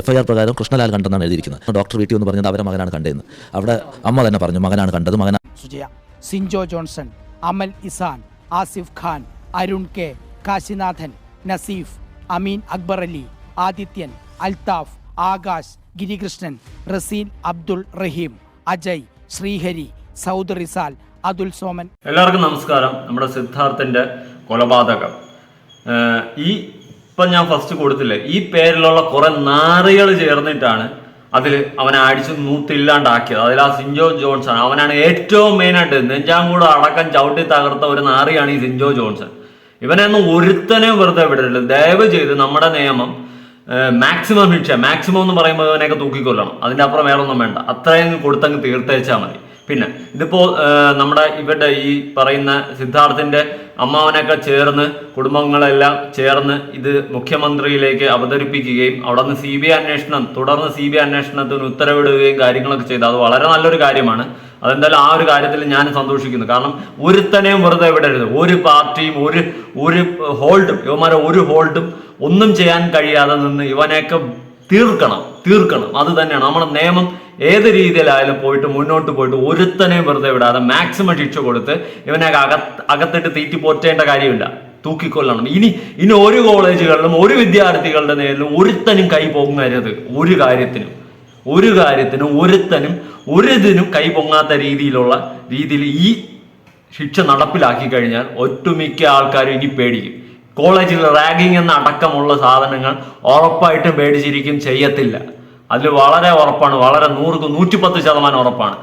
FIR പ്രകാരം കൃഷ്ണലാൽ കണ്ടെന്നാണ് എഴുതിയിരിക്കുന്നത്. Doctor വീട്ടിൽ എന്ന് പറഞ്ഞത് അവരെ മകനാണ് കണ്ടതെന്ന്. അവിടെ അമ്മ തന്നെ പറഞ്ഞു മകനാണ് കണ്ടത്. മകൻ സുജയ സിൻജോ ജോൺസൺ അമൽ ഇസാൻ ആസിഫ് ഖാൻ അരുൺ കെ കാശിനാഥൻ നസീഫ് അമീൻ അക്ബർ അലി ആദിത്യൻ അൽതാഫ് ആകാശ് ഗിരികൃഷ്ണൻ റസീൻ അബ്ദുൾ റഹീം അജയ് ശ്രീഹരി സൗദ് റിസാൽ അതുൽ സോമൻ. എല്ലാവർക്കും നമസ്കാരം. നമ്മുടെ സിദ്ധാർത്ഥന്റെ കൊലപാതകം. ഈ ഇപ്പം ഞാൻ ഫസ്റ്റ് കൊടുത്തില്ലേ? ഈ പേരിലുള്ള കുറെ നാറികൾ ചേർന്നിട്ടാണ് അതിൽ അവനെ അടിച്ചു നൂത്തില്ലാണ്ടാക്കിയത്. അതിൽ ആ സിൻജോ ജോൺസൺ അവനാണ് ഏറ്റവും മെയിനായിട്ട് നെഞ്ചാങ്കൂടെ അടക്കം ചവിട്ടി തകർത്ത ഒരു നാറിയാണ് ഈ സിൻജോ ജോൺസൺ. ഇവനൊന്നും ഒരുത്തനെ വെറുതെ വിടരുത്. ദയവ് ചെയ്ത് നമ്മുടെ നിയമം മാക്സിമം ശിക്ഷ മാക്സിമം എന്ന് പറയുമ്പോൾ ഇവനെയൊക്കെ തൂക്കിക്കൊല്ലണം. അതിന്റെ അപ്പുറം വേറെ ഒന്നും വേണ്ട. അത്രയും കൊടുത്തങ്ങ് തീർത്തേച്ചാൽ മതി. പിന്നെ ഇതിപ്പോ നമ്മുടെ ഇവരുടെ ഈ പറയുന്ന സിദ്ധാർത്ഥിന്റെ അമ്മാവനൊക്കെ ചേർന്ന് കുടുംബങ്ങളെല്ലാം ചേർന്ന് ഇത് മുഖ്യമന്ത്രിയിലേക്ക് അവതരിപ്പിക്കുകയും അവിടെ നിന്ന് സി ബി ഐ അന്വേഷണം തുടർന്ന് സി ബി ഐ അന്വേഷണത്തിന് ഉത്തരവിടുകയും കാര്യങ്ങളൊക്കെ ചെയ്തു. അത് വളരെ നല്ലൊരു കാര്യമാണ്. അതെന്തായാലും ആ ഒരു കാര്യത്തിൽ ഞാൻ സന്തോഷിക്കുന്നു. കാരണം ഒരുത്തനെയും വെറുതെ വിടരുത്. ഒരു പാർട്ടിയും ഒരു ഒരു ഹോൾഡും ഇവന്മാരെ ഒരു ഹോൾഡും ഒന്നും ചെയ്യാൻ കഴിയാതെ നിന്ന് ഇവനെയൊക്കെ തീർക്കണം. തീർക്കണം. അത് തന്നെയാണ്. നമ്മുടെ നിയമം ഏത് രീതിയിലായാലും പോയിട്ട് മുന്നോട്ട് പോയിട്ട് ഒരുത്തനെയും വെറുതെ വിടാതെ മാക്സിമം ശിക്ഷ കൊടുത്ത് ഇവനെ അകത്ത് അകത്തിട്ട് തീറ്റി പോറ്റേണ്ട കാര്യമില്ല. തൂക്കിക്കൊല്ലണം. ഇനി ഇനി ഒരു കോളേജുകളിലും ഒരു വിദ്യാർത്ഥികളുടെ നേരിലും ഒരുത്തനും കൈ പൊങ്ങരുത്. ഒരു കാര്യത്തിനും. ഒരു കാര്യത്തിനും ഒരുത്തനും ഒരു ഇതിനും കൈ പൊങ്ങാത്ത രീതിയിലുള്ള രീതിയിൽ ഈ ശിക്ഷ നടപ്പിലാക്കി കഴിഞ്ഞാൽ ഒട്ടുമിക്ക ആൾക്കാരും ഇനി പേടിക്കും. കോളേജിൽ റാഗിങ് എന്ന അടക്കമുള്ള സാധനങ്ങൾ ഉറപ്പായിട്ടും പേടിച്ചിരിക്കും ചെയ്യത്തില്ല. അതിൽ വളരെ ഉറപ്പാണ് വളരെ നൂറ് നൂറ്റിപ്പത്ത് ശതമാനം ഉറപ്പാണ്.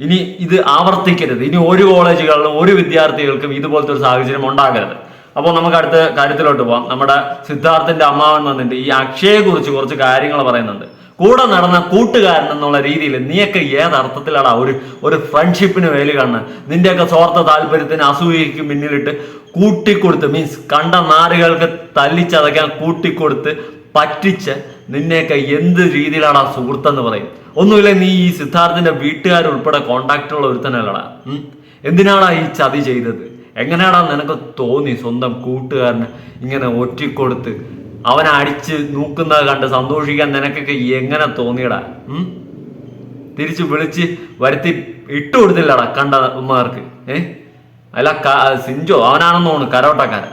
ഇനി ഇത് ആവർത്തിക്കരുത്. ഇനി ഒരു കോളേജുകളിലും ഒരു വിദ്യാർത്ഥികൾക്കും ഇതുപോലത്തെ ഒരു സാഹചര്യം ഉണ്ടാകരുത്. അപ്പോൾ നമുക്ക് അടുത്ത കാര്യത്തിലോട്ട് പോവാം. നമ്മുടെ സിദ്ധാർത്ഥിന്റെ അമ്മാവൻ വന്നിട്ട് ഈ അക്ഷയെ കുറിച്ച് കുറച്ച് കാര്യങ്ങൾ പറയുന്നുണ്ട്. കൂടെ നടന്ന കൂട്ടുകാരൻ എന്നുള്ള രീതിയിൽ നീയൊക്കെ ഏതർത്ഥത്തിലാണ് ഒരു ഒരു ഫ്രണ്ട്ഷിപ്പിന് വേലി കാണുന്നത് നിന്റെയൊക്കെ സ്വാർത്ഥ താല്പര്യത്തിന് അസൂയയ്ക്ക് മുന്നിലിട്ട് കൂട്ടിക്കൊടുത്ത് മീൻസ് കണ്ട നാറുകൾക്ക് തല്ലിച്ചതയ്ക്കാൻ കൂട്ടിക്കൊടുത്ത് പറ്റിച്ച് നിന്നെയൊക്കെ എന്ത് രീതിയിലാണ് ആ സുഹൃത്തെന്ന് പറയും. ഒന്നുമില്ല നീ ഈ സിദ്ധാർത്ഥിന്റെ വീട്ടുകാരുൾപ്പെടെ കോണ്ടാക്റ്റുള്ള ഒരുത്തനല്ലടാ? എന്തിനാടാ ഈ ചതി ചെയ്തത്? എങ്ങനെയാടാ നിനക്ക് തോന്നി സ്വന്തം കൂട്ടുകാരന് ഇങ്ങനെ ഒറ്റിക്കൊടുത്ത് അവനെ അടിച്ച് നോക്കുന്നത് കണ്ട് സന്തോഷിക്കാൻ നിനക്കൊക്കെ എങ്ങനെ തോന്നിയടാ? തിരിച്ചു വിളിച്ച് വരുത്തി ഇട്ടുകൊടുത്തില്ലടാ കണ്ട ഉമ്മമാർക്ക് ഏ? അല്ല സിഞ്ചോ അവനാണെന്ന് തോന്നുന്നു കരോട്ടക്കാരൻ?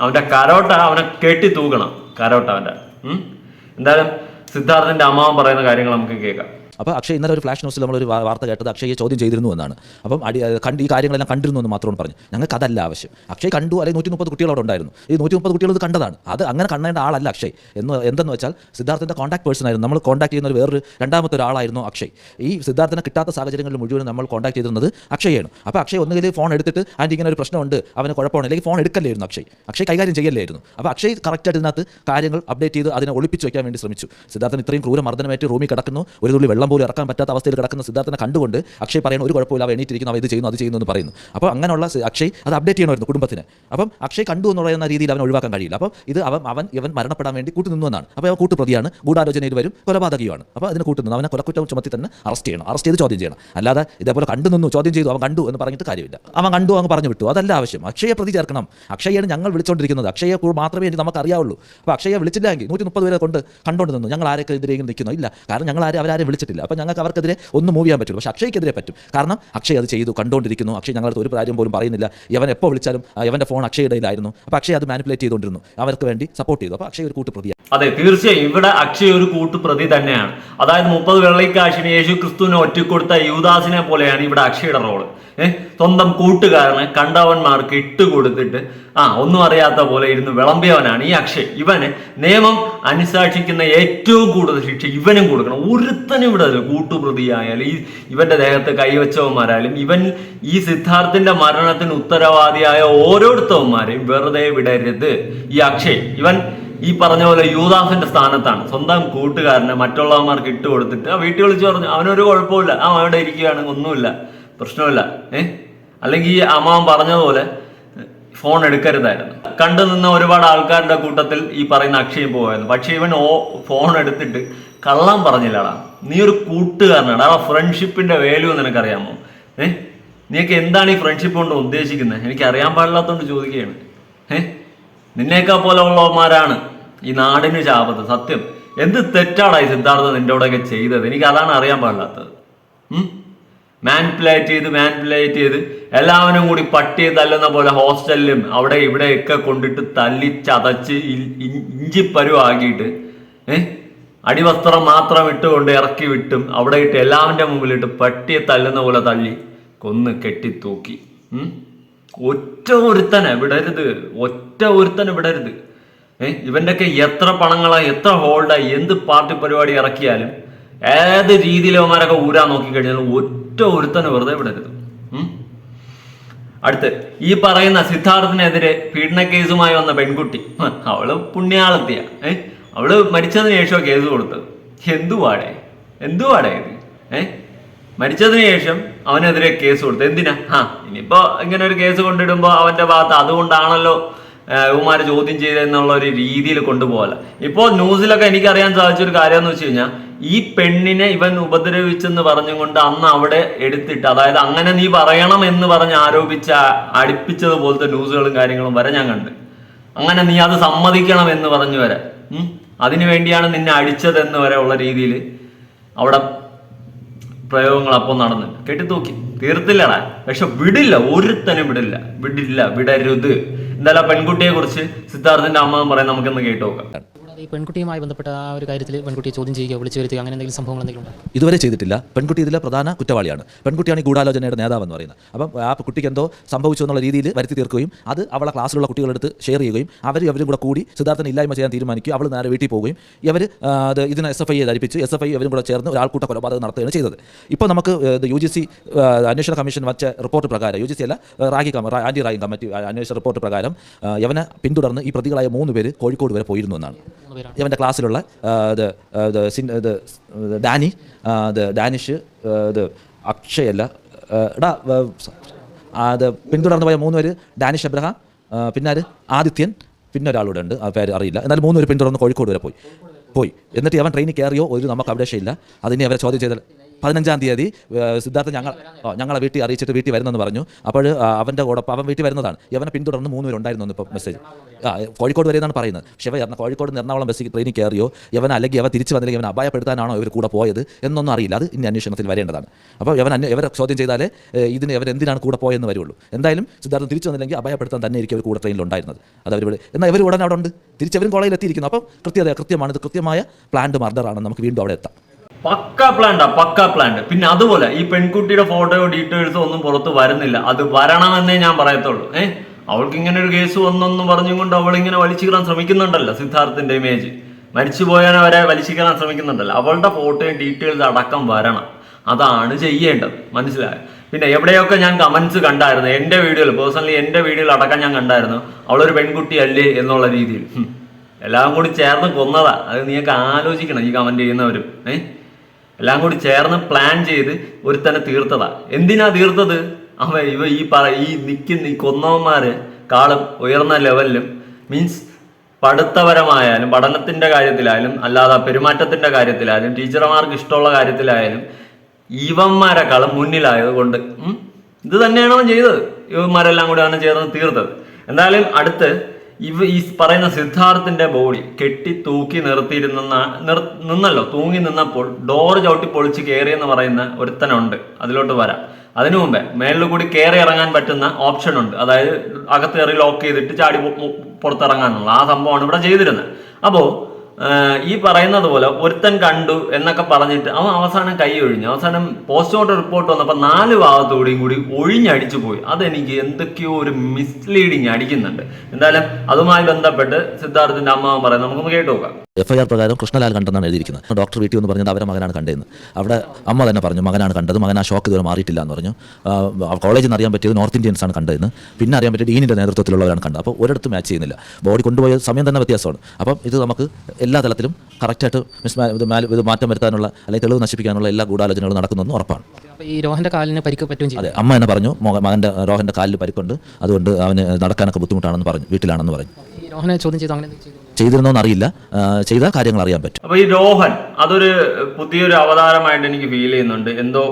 അവന്റെ കരോട്ട അവനെ കെട്ടി തൂക്കണം കരോട്ട അവന്റെ എന്തായാലും സിദ്ധാർത്ഥന്റെ അമ്മാവൻ പറയുന്ന കാര്യങ്ങൾ നമുക്ക് കേൾക്കാം. അപ്പോൾ അക്ഷയ് ഇന്നലെ ഒരു ഫ്ലാഷ് ന്യൂസിൽ നമ്മളൊരു വാർത്ത കേട്ടത് അക്ഷയെ ചോദ്യം ചെയ്തിരുന്നു എന്നാണ്. അപ്പം അടി കണ്ട് ഈ കാര്യങ്ങളെല്ലാം കണ്ടിരുന്നു എന്ന് മാത്രമാണ് പറഞ്ഞു ഞങ്ങൾക്ക് അതല്ല ആവശ്യം. അക്ഷയ് കണ്ടു അല്ലെങ്കിൽ നൂറ്റി മുപ്പത് കുട്ടികൾ അവിടെ ഉണ്ടായിരുന്നു. ഈ നൂറ്റി മുപ്പത് കുട്ടികൾ കണ്ടതാണ്. അത് അങ്ങനെ കണ്ണേണ്ട ആളല്ല അക്ഷയ്. എന്ന് എന്തെന്ന് വെച്ചാൽ സിദ്ധാർത്ഥിന്റെ കോൺടാക്ട് പേഴ്സൺ ആയിരുന്നു. നമ്മൾ കോൺടാക്ട് ചെയ്യുന്ന ഒരു വേറൊരു രണ്ടാമത്തെ ഒരാളായിരുന്നു അക്ഷയ്. ഈ സിദ്ധാർത്ഥനെ കിട്ടാത്ത സാഹചര്യങ്ങളിൽ മുഴുവൻ നമ്മൾ കോൺടാക്ട് ചെയ്തിരുന്നത് അക്ഷയാണ് അപ്പോൾ അക്ഷയ് ഒന്നുകിൽ ഫോൺ എടുത്തിട്ട് ആന്റി ഇങ്ങനെ ഒരു പ്രശ്നമുണ്ട്. അവന് കുഴപ്പമാണ്. അല്ലെങ്കിൽ ഫോൺ എടുക്കല്ലായിരുന്നു അക്ഷയ്. അക്ഷയ് കൈകാര്യം ചെയ്യല്ലായിരുന്നു. അപ്പോൾ അക്ഷയ് കറക്റ്റായിട്ട് ഇതിനകത്ത് കാര്യങ്ങൾ അപ്ഡേറ്റ് ചെയ്ത് അതിനെ ഒളിപ്പിച്ച് വയ്ക്കാൻ വേണ്ടി ശ്രമിച്ചു. സിദ്ധാർത്ഥൻ ഇത്രയും ക്രൂര റൂമിൽ കിടക്കുന്നു. ഒരു തുള്ളി വെള്ളം പോലും ഇറക്കാൻ പറ്റാത്ത അവസ്ഥയിൽ കിടക്കുന്ന സിദ്ധാർത്ഥനെ കണ്ടുകൊണ്ട് അക്ഷയ് പറയുന്ന ഒരു കുഴപ്പമില്ല അവ എണീറ്റിരിക്കുന്നു അവ ഇത് ചെയ്യുന്നു അത് ചെയ്യുന്നു എന്ന് പറയുന്നു. അപ്പോൾ അങ്ങനെയുള്ള അക്ഷയ് അത് അപ്ഡേറ്റ് ചെയ്യണമായിരുന്നു കുടുംബത്തിന്. അപ്പം അക്ഷയ് കണ്ടു എന്ന് പറയുന്ന രീതിയിൽ അവൻ ഒഴിവാക്കാൻ കഴിയില്ല. അപ്പോൾ ഇത് അവൻ അവൻ ഇവൻ മരണപ്പെടാൻ വേണ്ടി കൂട്ടു നിന്നു എന്നാണ്. അപ്പോൾ അവൻ കൂട്ടുപ്രതിയാണ് ഗൂഢാലോചനയിൽ വരും കൊലപാതകയാണ് അപ്പോൾ അതിന് കൂട്ടുന്നു അവനെ കൊലക്കുറ്റം ചുമത്തി തന്നെ അറസ്റ്റ് ചെയ്യണം. അറസ്റ്റ് ചെയ്ത് ചോദ്യം ചെയ്യണം. അല്ലാതെ ഇതേപോലെ കണ്ടു നിന്നു ചോദ്യം ചെയ്തു അവൻ കണ്ടു എന്ന് പറഞ്ഞിട്ട് കാര്യമില്ല. അവൻ കണ്ടു അങ്ങ് പറഞ്ഞു വിട്ടു. അതല്ല ആവശ്യം. അക്ഷയെ പ്രതി ചേർക്കണം. അക്ഷയാണ് ഞങ്ങൾ വിളിച്ചുകൊണ്ടിരിക്കുന്നത് അക്ഷയെ മാത്രമേ എനിക്ക് നമുക്ക് അറിയാവുള്ളൂ അപ്പോൾ അക്ഷയെ വിളിച്ചില്ലെങ്കിൽ നൂറ്റി മുപ്പത് പേരെ കൊണ്ട് കണ്ടുകൊണ്ട് നിന്നു. ഞങ്ങൾ ആരൊക്കെ ഇതിലേക്ക് നിൽക്കുന്നു? ഇല്ല. കാരണം ഞങ്ങൾ ആരും അവരാരും വിളിച്ചിട്ടില്ല. അപ്പോൾ ഞങ്ങൾക്ക് അവർക്കെതിരെ ഒന്നും മൂവ് ചെയ്യാൻ പറ്റില്ല. പക്ഷേ അക്ഷയ്ക്കെതിരെ പറ്റും. കാരണം അക്ഷയ് അത് ചെയ്തു കണ്ടുകൊണ്ടിരിക്കുന്നു. അക്ഷയ് ഞങ്ങളുടെ ഒരു കാര്യം പോലും പറയുന്നില്ല. ഇവൻ എപ്പോൾ വിളിച്ചാലും യവന്റെ ഫോൺ അക്ഷയുടെ കയ്യിലായിരുന്നു. അപ്പോൾ അക്ഷയ് അത് മാനിപ്പുലേറ്റ് ചെയ്തുകൊണ്ടിരുന്നു. അവർക്ക് വേണ്ടി സപ്പോർട്ട് ചെയ്തു. അപ്പോൾ അക്ഷയ് ഒരു കൂട്ടുപ്രതിയാണ്. അതെ തീർച്ചയായും ഇവിടെ അക്ഷയ് ഒരു കൂട്ടുപ്രതി തന്നെയാണ്. അതായത് മുപ്പത് വെള്ളിക്കാശിന് യേശു ക്രിസ്തുവിനെ ഒറ്റക്കൊടുത്ത യുവദാസിനെ പോലെയാണ് ഇവിടെ അക്ഷയുടെ റോൾ ഏഹ് സ്വന്തം കൂട്ടുകാരന് കണ്ടവന്മാർക്ക് ഇട്ടുകൊടുത്തിട്ട് ആ ഒന്നും അറിയാത്ത പോലെ ഇരുന്ന് വിളമ്പിയവനാണ് ഈ അക്ഷയ്. ഇവന് നിയമം അനുശാസിക്കുന്ന ഏറ്റവും കൂടുതൽ ശിക്ഷ ഇവനും കൊടുക്കണം. ഒരുത്തനും ഇവിടെ. കൂട്ടുപ്രതിയായാലും ഈ ഇവന്റെ ദേഹത്ത് കൈവച്ചവന്മാരായാലും ഇവൻ ഈ സിദ്ധാർത്ഥിന്റെ മരണത്തിന് ഉത്തരവാദിയായ ഓരോരുത്തവന്മാരെയും വെറുതെ വിടരുത്. ഈ അക്ഷയ് ഇവൻ ഈ പറഞ്ഞ പോലെ യൂദാസിന്റെ സ്ഥാനത്താണ്. സ്വന്തം കൂട്ടുകാരനെ മറ്റുള്ളവന്മാർക്ക് ഇട്ട് കൊടുത്തിട്ട് ആ വീട്ടിൽ വിളിച്ച് പറഞ്ഞു അവനൊരു കുഴപ്പമില്ല. ആ അവിടെ ഇരിക്കുകയാണെങ്കിൽ ഒന്നുമില്ല. പ്രശ്നമില്ല. ഏ? അല്ലെങ്കിൽ ഈ അമ്മാവൻ പറഞ്ഞതുപോലെ ഫോൺ എടുക്കരുതായിരുന്നു. കണ്ടു നിന്ന ഒരുപാട് ആൾക്കാരുടെ കൂട്ടത്തിൽ ഈ പറയുന്ന അക്ഷയം പോകായിരുന്നു പക്ഷേ ഇവൻ ഓ ഫോൺ എടുത്തിട്ട് കള്ളം പറഞ്ഞില്ലടാ. നീ ഒരു കൂട്ടുകാരനാണ്. ആ ഫ്രണ്ട്ഷിപ്പിന്റെ വാല്യൂ നിനക്കറിയാമോ? ഏ? നീയൊക്കെ എന്താണ് ഈ ഫ്രണ്ട്ഷിപ്പ് കൊണ്ട് ഉദ്ദേശിക്കുന്നത്? എനിക്ക് അറിയാൻ പാടില്ലാത്തതുകൊണ്ട് ചോദിക്കുകയാണ്. ഏ? നിന്നേക്കാ പോലെ ഉള്ളവന്മാരാണ് ഈ നാടിന് ശാപത്ത് സത്യം. എന്ത് തെറ്റാടാ ഈ സിദ്ധാർത്ഥ നിന്റെ അവിടെയൊക്കെ ചെയ്തത്? എനിക്ക് അതാണ് അറിയാൻ പാടില്ലാത്തത്. മാൻപുലേറ്റ് ചെയ്ത് മാൻപുലേറ്റ് ചെയ്ത് എല്ലാവരും കൂടി പട്ടിയെ തല്ലുന്ന പോലെ ഹോസ്റ്റലിലും അവിടെ ഇവിടെയൊക്കെ കൊണ്ടിട്ട് തല്ലി ചതച്ച് ഇഞ്ചിപ്പരുവാക്കിയിട്ട് ഏഹ് അടിവസ്ത്രം മാത്രം ഇട്ടുകൊണ്ട് ഇറക്കി വിട്ടും അവിടെ ഇട്ട് എല്ലാവരുടെ മുമ്പിലിട്ട് പട്ടിയെ തല്ലുന്ന പോലെ തള്ളി കൊന്ന് കെട്ടി തൂക്കി? ഒറ്റ ഒരുത്തനെ വിടരുത് ഒറ്റ ഒരുത്തനെ വിടരുത് ഏഹ് ഇവന്റെയൊക്കെ എത്ര പണങ്ങളാ എത്ര ഹോൾഡാ എന്ത് പാർട്ടി പരിപാടി ഇറക്കിയാലും ഏത് രീതിയിൽ അവന്മാരൊക്കെ ഊരാൻ നോക്കിക്കഴിഞ്ഞാലും ഒറ്റ ഒരുത്തനെ വെറുതെ വിടരുത്? അടുത്ത് ഈ പറയുന്ന സിദ്ധാർത്ഥിനെതിരെ പീഡന കേസുമായി വന്ന പെൺകുട്ടി. അവൾ പുണ്യാളത്തിയ ഏ? അവൾ മരിച്ചതിന് ശേഷം കേസ് കൊടുത്തത്. എന്തുവാടേ? എന്തുവാടേ ഇത്? ഏ? മരിച്ചതിന് ശേഷം അവനെതിരെ കേസ് കൊടുത്തു എന്തിനാ? ആ ഇനിയിപ്പോ ഇങ്ങനെ ഒരു കേസ് കൊണ്ടിടുമ്പോ അവന്റെ ഭാഗത്ത് അതുകൊണ്ടാണല്ലോ ഇവന്മാരെ ചോദ്യം ചെയ്തെന്നുള്ള ഒരു രീതിയിൽ കൊണ്ടുപോകല. ഇപ്പോൾ ന്യൂസിലൊക്കെ എനിക്കറിയാൻ സാധിച്ച ഒരു കാര്യം എന്ന് വെച്ച് കഴിഞ്ഞാൽ ഈ പെണ്ണിനെ ഇവൻ ഉപദ്രവിച്ചെന്ന് പറഞ്ഞുകൊണ്ട് അന്ന് അവിടെ എടുത്തിട്ട് അതായത് അങ്ങനെ നീ പറയണം എന്ന് പറഞ്ഞ് ആരോപിച്ച അടുപ്പിച്ചതുപോലത്തെ ന്യൂസുകളും കാര്യങ്ങളും വരെ ഞാൻ കണ്ട്. അങ്ങനെ നീ അത് സമ്മതിക്കണം എന്ന് പറഞ്ഞു വരെ. അതിനു വേണ്ടിയാണ് നിന്നെ അടിച്ചതെന്ന് വരെ ഉള്ള രീതിയിൽ അവിടെ പ്രയോഗങ്ങൾ അപ്പോൾ നടന്നു കെട്ടിത്തൂക്കി. തീർത്തില്ലടാ. പക്ഷെ വിടില്ല. ഒരുത്തനും വിടില്ല. വിടില്ല. വിടരുത്. എന്തായാലും പെൺകുട്ടിയെ കുറിച്ച് സിദ്ധാർത്ഥിന്റെ അമ്മ പറയാൻ നമുക്കൊന്ന് കേട്ടു നോക്കാം ഈ പെൺകുട്ടിയുമായി ബന്ധപ്പെട്ട ആ ഒരു കാര്യത്തിൽ പെൺകുട്ടിയെ ചോദ്യം ചെയ്യുകയോ വിളിച്ചു വരുത്തുകയോ അങ്ങനെ എന്തെങ്കിലും സംഭവങ്ങൾ എന്തെങ്കിലും ഉണ്ടോ? ഇതുവരെ ചെയ്തിട്ടില്ല. പെൺകുട്ടി ഇതിലെ പ്രധാന കുറ്റവാളിയാണ്. പെൺകുട്ടിയാണ് ഈ ഗൂഢാലോചനയുടെ നേതാവെന്ന് പറയുന്നത്. അപ്പം ആ കുട്ടിക്ക് എന്തോ സംഭവിച്ചു എന്നുള്ള രീതിയിൽ വരുത്തി തീർക്കുകയും അത് അവളെ ക്ലാസ്സിലുള്ള കുട്ടികളെടുത്ത് ഷെയർ ചെയ്യുകയും അവർ അവരും കൂടെ കൂടി സിദ്ധാർത്ഥന ഇല്ലായ്മ ചെയ്യാൻ തീരുമാനിക്കും അവൾ നേരെ വീട്ടിൽ പോവുകയും ഇവർ അത് ഇതിനെ എസ് എഫ് ഐ ധരിപ്പിച്ച് എസ് എഫ് ഐ അവരും കൂടെ ചേർന്ന് ഒരാൾക്കൂട്ട കൊലപാതകം നടത്തുകയാണ് ചെയ്തത്. ഇപ്പോൾ നമുക്ക് യു ജി സി അന്വേഷണ കമ്മീഷൻ വച്ച റിപ്പോർട്ട് പ്രകാരം യു ജി സി അല്ല റാഗി കമ്മ ആന്റി റാഗി കമ്മിറ്റി അന്വേഷണ റിപ്പോർട്ട് പ്രകാരം യവനെ പിന്തുടർന്ന് ഈ പ്രതികളായ മൂന്ന് പേര് കോഴിക്കോട് വരെ പോയിരുന്നു എന്നാണ്. ഇവന്റെ ക്ലാസ്സിലുള്ള ഡാനി ഇത് ഡാനിഷ് ഇത് അക്ഷയല്ല എടാ അത് പിന്തുടർന്ന് പോയ മൂന്ന് പേര് ഡാനിഷ് അബ്രഹാം പിന്നെ ആര് ആദിത്യൻ പിന്നെ ഒരാളൂടെ ഉണ്ട് ആ പേര് അറിയില്ല. എന്നാലും മൂന്ന് പേര് പിന്തുടർന്ന് കോഴിക്കോട് വരെ പോയി. പോയി. എന്നിട്ട് അവൻ ട്രെയിനിൽ കയറിയോ ഒരു നമുക്ക് അപ്ഡേഷൻ അതിനെ അവരെ ചോദ്യം ചെയ്താൽ പതിനഞ്ചാം തീയതി സിദ്ധാർത്ഥ ഞങ്ങൾ ഞങ്ങളെ വീട്ടിൽ അറിയിച്ചിട്ട് വീട്ടിൽ വരുന്നെന്ന് പറഞ്ഞു. അപ്പോൾ അവന്റെ കൂടെ അവൻ വീട്ടിൽ വരുന്നതാണ്. ഇവനെ പിന്തുടർന്ന് മൂന്ന് പേരുണ്ടായിരുന്നു ഇപ്പോൾ മെസ്സേജ് ആ കോഴിക്കോട് വരെയെന്നാണ് പറയുന്നത്. പക്ഷേ ഇവ കോഴിക്കോട് നിന്ന് എറണാകുളം ബസ്സിൽ ട്രെയിനിൽ കയറിയോ ഇവൻ അല്ലെങ്കിൽ ഇവ തിരിച്ച് വന്നില്ലെങ്കിൽ ഇവൻ അപായപ്പെടുത്താനാണോ ഇവർ കൂടെ പോയത് എന്നൊന്നും അറിയില്ല. അത് ഇനി അന്വേഷണത്തിൽ വരേണ്ടതാണ്. അപ്പോൾ ഇവൻ ഇവരെ ചോദ്യം ചെയ്താലേ ഇതിന് ഇവർ എന്തിനാണ് കൂടെ പോയെന്ന് വരുള്ളൂ. എന്തായാലും സിദ്ധാർത്ഥം തിരിച്ചു വന്നില്ലെങ്കിൽ അപായപ്പെടുത്താൻ തന്നെ ആയിരിക്കും അവർ കൂടെ ട്രെയിനിൽ ഉണ്ടായിരുന്നത്. അത് അവർ എന്നാൽ ഇവർ ഉടനെ അവിടെ ഉണ്ട്. തിരിച്ചവരും കോളേജിൽ എത്തിയിരിക്കുന്നു. അപ്പം കൃത്യത കൃത്യമാണ് ഇത് കൃത്യമായ പ്ലാൻഡ് മർഡറാണ് നമുക്ക് വീണ്ടും അവിടെ എത്താം. പക്ക പ്ലാൻഡാ പക്ക പ്ലാൻഡ് പിന്നെ അതുപോലെ ഈ പെൺകുട്ടിയുടെ ഫോട്ടോയോ ഡീറ്റെയിൽസോ ഒന്നും പുറത്ത് വരുന്നില്ല. അത് വരണമെന്നേ ഞാൻ പറയത്തുള്ളൂ. ഏഹ് അവൾക്ക് ഇങ്ങനെ ഒരു കേസ് വന്നെന്ന് പറഞ്ഞുകൊണ്ട് അവൾ ഇങ്ങനെ വലിച്ചു കീറാൻ ശ്രമിക്കുന്നുണ്ടല്ലോ സിദ്ധാർത്ഥിന്റെ ഇമേജ് മരിച്ചു പോയവനെ വരെ വലിച്ചു കീറാൻ ശ്രമിക്കുന്നുണ്ടല്ലോ. അവളുടെ ഫോട്ടോയും ഡീറ്റെയിൽസ് അടക്കം വരണം. അതാണ് ചെയ്യേണ്ടത്. മനസ്സിലായോ? പിന്നെ എവിടെയൊക്കെ ഞാൻ കമന്റ്സ് കണ്ടായിരുന്നു? എന്റെ വീഡിയോയിൽ പേഴ്സണലി എന്റെ വീഡിയോയിൽ അടക്കം ഞാൻ കണ്ടായിരുന്നു. അവളൊരു പെൺകുട്ടി അല്ലേ എന്നുള്ള രീതിയിൽ. എല്ലാം കൂടി ചേർന്ന് കൊന്നതാ. അത് നീയൊക്കെ ആലോചിക്കണം ഈ കമന്റ് ചെയ്യുന്നവരും. ഏഹ് എല്ലാം കൂടി ചേർന്ന് പ്ലാൻ ചെയ്ത് ഒരുത്തനെ തീർത്തതാ. എന്തിനാ തീർത്തത്? അവ ഇവ ഈ പറ ഈ നിൽക്കുന്ന ഈ കൊന്നവന്മാര് കാളും ഉയർന്ന ലെവലിലും മീൻസ് പഠിത്തപരമായാലും പഠനത്തിന്റെ കാര്യത്തിലായാലും അല്ലാതെ പെരുമാറ്റത്തിന്റെ കാര്യത്തിലായാലും ടീച്ചർമാർക്ക് ഇഷ്ടമുള്ള കാര്യത്തിലായാലും ഇവന്മാരെക്കാളും മുന്നിലായത് കൊണ്ട് ഇത് തന്നെയാണ് അവൻ ചെയ്തത്. ഇവന്മാരെല്ലാം കൂടി അവനെ ചേർന്ന് തീർത്തത്. എന്തായാലും അടുത്ത് ഇവ ഈ പറയുന്ന സിദ്ധാർത്ഥിന്റെ ബോഡി കെട്ടി തൂക്കി നിർത്തിയിരുന്ന നിന്നല്ലോ തൂങ്ങി നിന്നപ്പോൾ ഡോർ ചവിട്ടി പൊളിച്ച് കയറി എന്ന് പറയുന്ന ഒരുത്തനുണ്ട്. അതിലോട്ട് വരാം. അതിനു മുമ്പേ മേളിൽ കൂടി കയറി ഇറങ്ങാൻ പറ്റുന്ന ഓപ്ഷൻ ഉണ്ട്. അതായത് അകത്ത് കയറി ലോക്ക് ചെയ്തിട്ട് ചാടി പുറത്തിറങ്ങാനുള്ള ആ സംഭവമാണ് ഇവിടെ ചെയ്തിരുന്നത്. അപ്പോ ആഹ് ഈ പറയുന്നത് പോലെ ഒരുത്തൻ കണ്ടു എന്നൊക്കെ പറഞ്ഞിട്ട് അവൻ അവസാനം കൈ ഒഴിഞ്ഞു. അവസാനം പോസ്റ്റ്മോർട്ടം റിപ്പോർട്ട് വന്നപ്പോൾ നാല് ഭാഗത്തുകൂടിയും കൂടി ഒഴിഞ്ഞടിച്ചു പോയി. അതെനിക്ക് എന്തൊക്കെയോ ഒരു മിസ്ലീഡിങ് അടിക്കുന്നുണ്ട്. എന്തായാലും അതുമായി ബന്ധപ്പെട്ട് സിദ്ധാർത്ഥിന്റെ അമ്മ പറയുന്നത് നമുക്കൊന്ന് കേട്ടു നോക്കാം. എഫ് ഐ ആർ പ്രകാരം കൃഷ്ണലാൽ കണ്ടെന്നാണ് എഴുതിയിരിക്കുന്നത്. ഡോക്ടർ വീട്ടിൽ എന്ന് പറഞ്ഞത് അവരെ മകനാണ് കണ്ടതെന്ന്. അവിടെ അമ്മ തന്നെ പറഞ്ഞു മകനാണ് കണ്ടത്. മകൻ ആ ഷോക്ക് ഇതുവരെ മാറിയിട്ടില്ല എന്ന് പറഞ്ഞു. കോളേജിൽ നിന്ന് അറിയാൻ പറ്റിയത് നോർത്ത് ഇന്ത്യൻസ് ആണ് കണ്ടതെന്ന്. പിന്നെ അറിയാൻ പറ്റിയത് ഡീനിന്റെ നേതൃത്വത്തിലുള്ളവരാണ് കണ്ടത്. അപ്പോൾ ഒരിടത്തും മാച്ച് ചെയ്യുന്നില്ല. ബോഡി കൊണ്ടുപോയ സമയം തന്നെ വ്യത്യാസമാണ്. അപ്പം ഇത് നമുക്ക് എല്ലാ തലത്തിലും കറക്റ്റായിട്ട് മിസ് ഇത് മാറ്റം വരുത്താനുള്ള അല്ലെങ്കിൽ തെളിവ് നശിപ്പിക്കാനുള്ള എല്ലാ ഗൂഢാലോചനകളും നടക്കുന്നതെന്ന് ഉറപ്പാണ്. ഈ രോഹന്റെ കാലിന് പരിക്ക് പറ്റും അതെ അമ്മ എന്നെ പറഞ്ഞു മക- മകന്റെ റോഹന്റെ കാലിൽ പരിക്കുണ്ട്. അതുകൊണ്ട് അവന് നടക്കാനൊക്കെ ബുദ്ധിമുട്ടാണെന്ന് പറഞ്ഞു വീട്ടിലാണെന്ന് പറഞ്ഞു. രോഹനെ ചോദ്യം ചെയ്തു അങ്ങനെ എന്തെങ്കിലും ചെയ്തു ചെയ്തിരുന്നോന്ന് അറിയില്ല ചെയ്ത കാര്യങ്ങൾ അറിയാൻ പറ്റും. അപ്പൊ ഈ രോഹൻ അതൊരു പുതിയൊരു അവതാരമായിട്ട് എനിക്ക് ഫീൽ ചെയ്യുന്നുണ്ട്. എന്തോ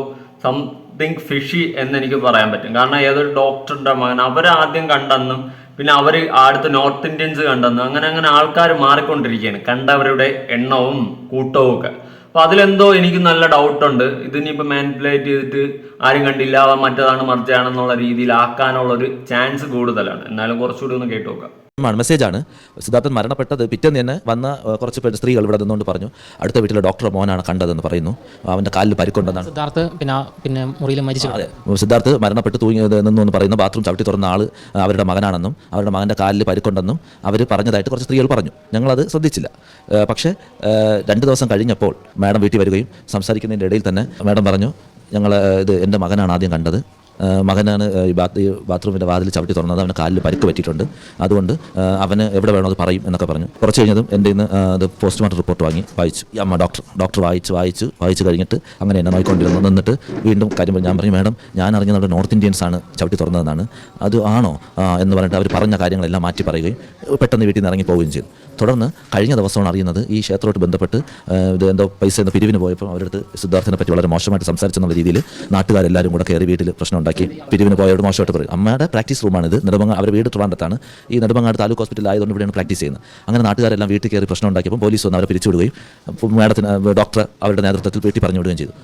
സംതിങ് ഫിഷി എന്ന് എനിക്ക് പറയാൻ പറ്റും. കാരണം ഏതൊരു ഡോക്ടറുടെ മകൻ അവരാദ്യം കണ്ടെന്നും പിന്നെ അവർ അടുത്ത നോർത്ത് ഇന്ത്യൻസ് കണ്ടെന്നും അങ്ങനെ അങ്ങനെ ആൾക്കാർ മാറിക്കൊണ്ടിരിക്കുകയാണ്. കണ്ടവരുടെ എണ്ണവും കൂട്ടവും ഒക്കെ. അപ്പൊ അതിലെന്തോ എനിക്ക് നല്ല ഡൗട്ടുണ്ട് ഇതിനിപ്പോ മാനിപ്പുലേറ്റ് ചെയ്തിട്ട് ആരും കണ്ടില്ല മറ്റേതാണ് മറിച്ചാണെന്നുള്ള രീതിയിൽ ആക്കാനുള്ള ഒരു ചാൻസ് കൂടുതലാണ്. എന്നാലും കുറച്ചുകൂടി ഒന്ന് കേട്ടു നോക്കാം ആണ്. മെസ്സേജാണ് സിദ്ധാർത്ഥൻ മരണപ്പെട്ടത് പിറ്റേന്ന് തന്നെ വന്ന കുറച്ച് പേര് സ്ത്രീകൾ ഇവിടെ നിന്നുകൊണ്ട് പറഞ്ഞു അടുത്ത വീട്ടിലെ ഡോക്ടർ മോനാണ് കണ്ടതെന്ന് പറയുന്നു. അവന്റെ കാലിൽ പരിക്കുണ്ടെന്നാണ്. സിദ്ധാർത്ഥ് പിന്നെ പിന്നെ മുറിയിൽ മരിച്ചു. അതെ. സിദ്ധാർത്ഥ് മരണപ്പെട്ട് തൂങ്ങി നിന്നു എന്ന് പറയുന്നു. ബാത്റൂം ചവിട്ടി തുറന്ന ആൾ അവരുടെ മകനാണെന്നും അവരുടെ മകന്റെ കാലിൽ പരിക്കൊണ്ടെന്നും അവർ പറഞ്ഞതായിട്ട് കുറച്ച് സ്ത്രീകൾ പറഞ്ഞു. ഞങ്ങളത് ശ്രദ്ധിച്ചില്ല. പക്ഷേ രണ്ട് ദിവസം കഴിഞ്ഞപ്പോൾ മാഡം വീട്ടിൽ വരികയും സംസാരിക്കുന്നതിന്റെ ഇടയിൽ തന്നെ മാഡം പറഞ്ഞു ഞങ്ങൾ ഇത് എന്റെ മകനാണ് ആദ്യം കണ്ടത്. മകനാണ് ഈ ബാത്ത് ഈ ബാത്റൂമിന്റെ വാതിൽ ചവിട്ടി തുറന്നത്. അവന് കാലിൽ പരിക്ക് പറ്റിയിട്ടുണ്ട്. അതുകൊണ്ട് അവന് എവിടെ വേണോ അത് പറയും എന്നൊക്കെ പറഞ്ഞു. കുറച്ച് കഴിഞ്ഞതും എന്റെ ഇന്ന് അത് പോസ്റ്റ്മോർട്ടം റിപ്പോർട്ട് വാങ്ങി വായിച്ചു. ഈ അമ്മ ഡോക്ടർ ഡോക്ടർ വായിച്ച് വായിച്ചു വായിച്ച് കഴിഞ്ഞിട്ട് അങ്ങനെ എന്നെ നോക്കിക്കൊണ്ടിരുന്നു നിന്നിട്ട് വീണ്ടും കാര്യം പറഞ്ഞു. ഞാൻ പറഞ്ഞു മാഡം ഞാൻ അറിഞ്ഞത് അവിടെ നോർത്ത് ഇന്ത്യൻസ് ആണ് ചവിട്ടി തുറന്നതെന്നാണ്. അത് ആണോ? എന്ന് പറഞ്ഞിട്ട് അവർ പറഞ്ഞ കാര്യങ്ങളെല്ലാം മാറ്റി പറയുകയും പെട്ടെന്ന് വീട്ടിൽ നിന്ന് ഇറങ്ങി പോവുകയും ചെയ്തു. തുടർന്ന് കഴിഞ്ഞ ദിവസമാണ് അറിയുന്നത് ഈ ക്ഷേത്രമായിട്ട് ബന്ധപ്പെട്ട് ഇത് എന്തോ പൈസ എന്ന പിരിവിന് പോയപ്പോൾ അവരടുത്ത് സിദ്ധാർത്ഥിനെ പറ്റി വളരെ മോശമായിട്ട് സംസാരിച്ചെന്നുള്ള രീതിയിൽ നാട്ടുകാരെല്ലാവരും കൂടെ കയറി വീട്ടിൽ പ്രശ്നം ഉണ്ടാക്കി. പിരിവിന് പോയവരോട് മോശമായിട്ട് പറയും. അമ്മയുടെ പ്രാക്ടീസ് റൂമാണിത് നെടുമങ്ങ അവരുടെ വീട് ട്രിവാൻഡത്താണ്. ഈ നെടുമങ്ങാട് താലൂക്ക് ഹോസ്പിറ്റൽ ആയതുകൊണ്ട് ഇവിടെയാണ് പ്രാക്ടീസ് ചെയ്യുന്നത്. അങ്ങനെ നാട്ടുകാരെല്ലാം വീട്ടിൽ കയറി പ്രശ്നം ഉണ്ടാക്കിയപ്പോൾ പോലീസ് വന്ന് അവരെ പിരിച്ചുവിടുകയും മാഡത്തിന് ഡോക്ടർ അവരുടെ നേതൃത്വത്തിൽ വീട്ടിൽ പറഞ്ഞു വിടുകയും ചെയ്തു.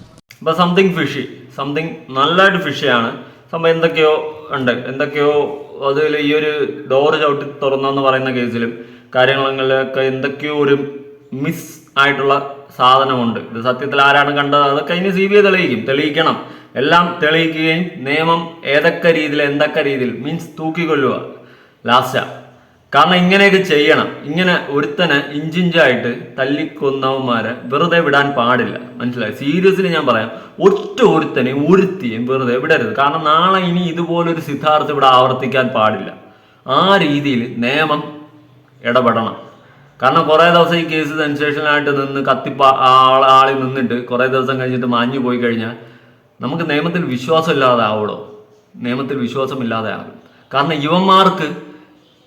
അപ്പോൾ സംതിങ് ഫിഷി സംതിങ് നല്ലതായിട്ട് ഫിഷിയാണ് സംഭവം എന്തൊക്കെയോ ഉണ്ട്. എന്തൊക്കെയോ അതിൽ ഈ ഒരു ഡോറ് ചവിട്ടി തുറന്നെന്ന് പറയുന്ന കേസിലും കാര്യങ്ങളിലൊക്കെ എന്തൊക്കെയോ ഒരു മിസ് ആയിട്ടുള്ള സാധനമുണ്ട്. ഇത് സത്യത്തിൽ ആരാണ് കണ്ടത്? അതൊക്കെ ഇനി സി ബി ഐ തെളിയിക്കും. തെളിയിക്കണം. എല്ലാം തെളിയിക്കുകയും നിയമം ഏതൊക്കെ രീതിയിൽ എന്തൊക്കെ രീതിയിൽ മീൻസ് തൂക്കിക്കൊല്ലുക. ലാസ്റ്റാ കാരണം ഇങ്ങനെയൊക്കെ ചെയ്യണം. ഇങ്ങനെ ഒരുത്തനെ ഇഞ്ചിഞ്ചായിട്ട് തല്ലിക്കൊന്നവന്മാരെ വെറുതെ വിടാൻ പാടില്ല. മനസ്സിലായി? സീരിയസ്ലി ഞാൻ പറയാം. ഒറ്റ ഒരുത്തനെയും ഒരുത്തിയും വെറുതെ വിടരുത്. കാരണം നാളെ ഇനി ഇതുപോലൊരു സിദ്ധാർത്ഥ ഇവിടെ ആവർത്തിക്കാൻ പാടില്ല. ആ രീതിയിൽ നിയമം ഇടപെടണം. കാരണം കുറേ ദിവസം ഈ കേസ് സെൻസേഷനായിട്ട് നിന്ന് കത്തിപ്പ ആളിൽ നിന്നിട്ട് കുറേ ദിവസം കഴിഞ്ഞിട്ട് മാഞ്ഞു പോയി കഴിഞ്ഞാൽ നമുക്ക് നിയമത്തിൽ വിശ്വാസമില്ലാതെ ആവണോ നിയമത്തിൽ വിശ്വാസമില്ലാതെ ആകും. കാരണം യുവന്മാർക്ക്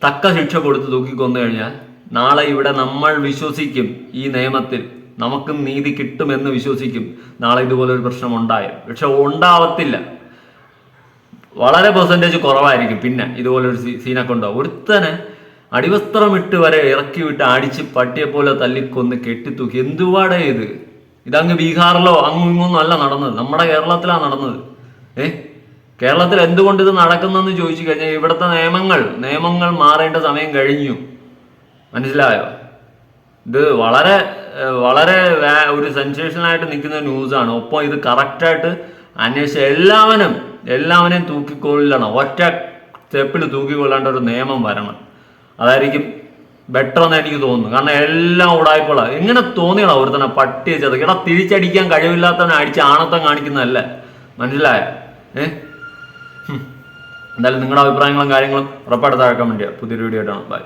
തക്ക ശിക്ഷ കൊടുത്ത് തൂക്കിക്കൊന്നു കഴിഞ്ഞാൽ നാളെ ഇവിടെ നമ്മൾ വിശ്വസിക്കും ഈ നിയമത്തിൽ. നമുക്കും നീതി കിട്ടുമെന്ന് വിശ്വസിക്കും. നാളെ ഇതുപോലൊരു പ്രശ്നം ഉണ്ടായാൽ. പക്ഷെ ഉണ്ടാവത്തില്ല. വളരെ പെർസെന്റേജ് കുറവായിരിക്കും. പിന്നെ ഇതുപോലൊരു സീനൊക്കെ ഉണ്ടാവും. ഒരുത്തനെ അടിവസ്ത്രമിട്ട് വരെ ഇറക്കി വിട്ട് അടിച്ച് പട്ടിയെ പോലെ തല്ലിക്കൊന്ന് കെട്ടിത്തൂക്കി. എന്തുവാടേ ഇത്? ഇതങ്ങ് ബീഹാറിലോ അങ്ങും ഇങ്ങൊന്നും അല്ല നടന്നത്. നമ്മുടെ കേരളത്തിലാണ് നടന്നത്. ഏ? കേരളത്തിൽ എന്തുകൊണ്ട് ഇത് നടക്കുന്നെന്ന് ചോദിച്ചു കഴിഞ്ഞാൽ ഇവിടുത്തെ നിയമങ്ങൾ നിയമങ്ങൾ മാറേണ്ട സമയം കഴിഞ്ഞു. മനസ്സിലായോ? ഇത് വളരെ വളരെ ഒരു സെൻസേഷനായിട്ട് നിൽക്കുന്ന ന്യൂസാണ്. ഒപ്പം ഇത് കറക്റ്റായിട്ട് അന്വേഷിച്ച എല്ലാവനും എല്ലാവനെയും തൂക്കിക്കൊള്ളണം ഒറ്റ സ്റ്റെപ്പിൽ തൂക്കിക്കൊള്ളേണ്ട ഒരു നിയമം വരണം. അതായിരിക്കും ബെറ്റർ എന്ന് എനിക്ക് തോന്നുന്നു. കാരണം എല്ലാം ഉടായ്പള എങ്ങനെ തോന്നിയടാ ഒരുത്തനെ പട്ടിയെ ചതക്ക് എടാ തിരിച്ചടിക്കാൻ കഴിവില്ലാത്തവനെ അടിച്ച് ആണത്തം കാണിക്കുന്നതല്ല? മനസ്സിലായ? ഏഹ് എന്തായാലും നിങ്ങളുടെ അഭിപ്രായങ്ങളും കാര്യങ്ങളും ഉറപ്പായിട്ട് കമന്റ് ചെയ്യുക പുതിയൊരു വീഡിയോ ആയിട്ടാണ് ബൈ